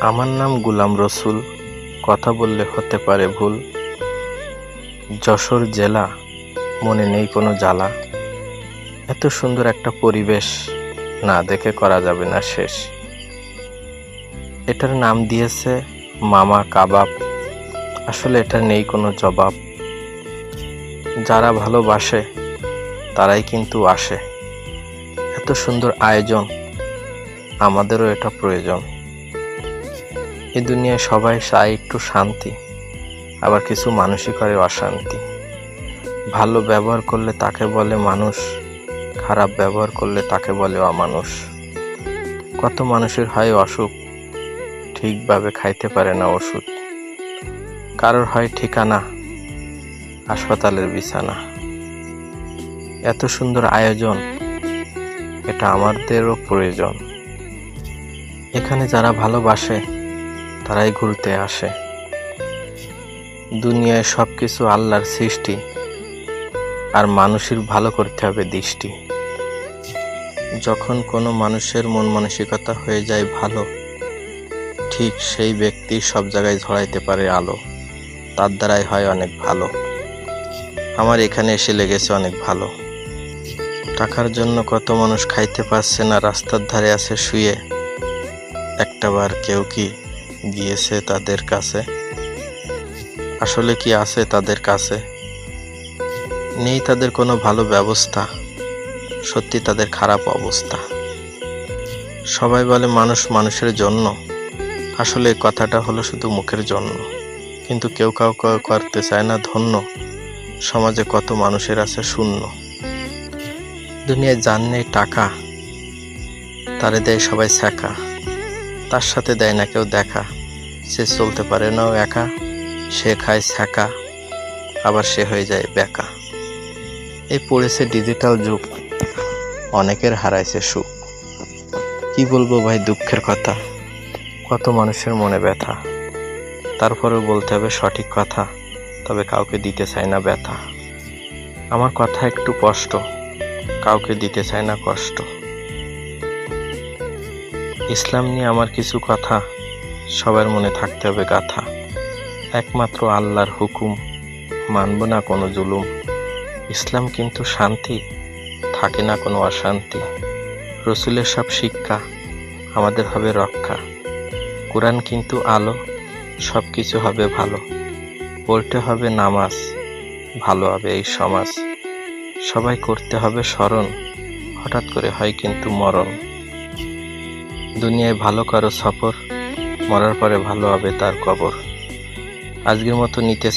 আমার নাম গুলাম রসুল, কথা বললে হতে পারে ভুল। যশোর জেলা, মনে নেই কোনো জ্বালা। এত সুন্দর একটা পরিবেশ না দেখে করা যাবে না শেষ। এটার নাম দিয়েছে মামা কাবাব। আসলে এটার নেই কোনো জবাব। যারা ভালোবাসে, তারাই কিন্তু আসে। এত সুন্দর আয়োজন, আমাদেরও এটা প্রয়োজন। এই দুনিয়ায় সবাই চায় একটু শান্তি, আবার কিছু মানুষই করে অশান্তি। ভালো ব্যবহার করলে তাকে বলে মানুষ, খারাপ ব্যবহার করলে তাকে বলে অমানুষ। কত মানুষের হয় অসুখ, ঠিকভাবে খাইতে পারে না ওষুধ। কারোর হয় ঠিকানা, হাসপাতালের বিছানা। এত সুন্দর আয়োজন, এটা আমাদেরও প্রয়োজন। এখানে যারা ভালোবাসে তারাই ঘুরতে আসে। দুনিয়ায় সব কিছু আল্লাহর সৃষ্টি, আর মানুষের ভালো করতে হবে দৃষ্টি। যখন কোনো মানুষের মন মানসিকতা হয়ে যায় ভালো, ঠিক সেই ব্যক্তি সব জায়গায় ঝড়াইতে পারে আলো। তার দ্বারাই হয় অনেক ভালো। আমার এখানে এসে লেগেছে অনেক ভালো। টাকার জন্য কত মানুষ খাইতে পারছে না, রাস্তার ধারে আছে শুয়ে। একটাবার কেউ কি গিয়েছে তাদের কাছে। আসলে কি আছে তাদের কাছে? নেই তাদের কোনো ভালো ব্যবস্থা। সত্যি তাদের খারাপ অবস্থা। সবাই বলে মানুষ মানুষের জন্য। আসলে কথাটা হলো শুধু মুখের জন্য। কিন্তু কেউ কাউকে করতে চায় না ধন্য। সমাজে কত মানুষের আছে শূন্য। দুনিয়ায় যার নেই টাকা, তারে দেয় সবাই ছ্যাঁকা তার সাথে দেয় না কেউ দেখা। সে চলতে পারে নাও একা। সে খায় ছ্যাঁকা আবার সে হয়ে যায় বেকা। এই পড়েছে ডিজিটাল যুগ। অনেকের হারাইছে সুখ। কি বলব ভাই, দুঃখের কথা। কত মানুষের মনে ব্যথা। তারপরেও বলতে হবে সঠিক কথা, তবে কাউকে দিতে চায় না ব্যথা। আমার কথা একটু কষ্ট কাউকে দিতে চায় না কষ্ট। ইসলাম নিয়ে আমার কিছু কথা সবার মনে থাকতে হবে গাথা। একমাত্র আল্লাহর হুকুম, মানব না কোনো জুলুম। ইসলাম কিন্তু শান্তি, থাকে না কোনো অশান্তি। রসুলের সব শিক্ষা, আমাদের হবে রক্ষা। কোরআন কিন্তু আলো সব কিছু হবে ভালো। পড়তে হবে নামাজ, ভালো হবে এই সমাজ। সবাই করতে হবে স্মরণ, হঠাৎ করে হয় কিন্তু মরণ। দুনিয়ায় ভালো কারও সফর মরার পরে ভালো হবে তার কবর। আজকের মতো নিতে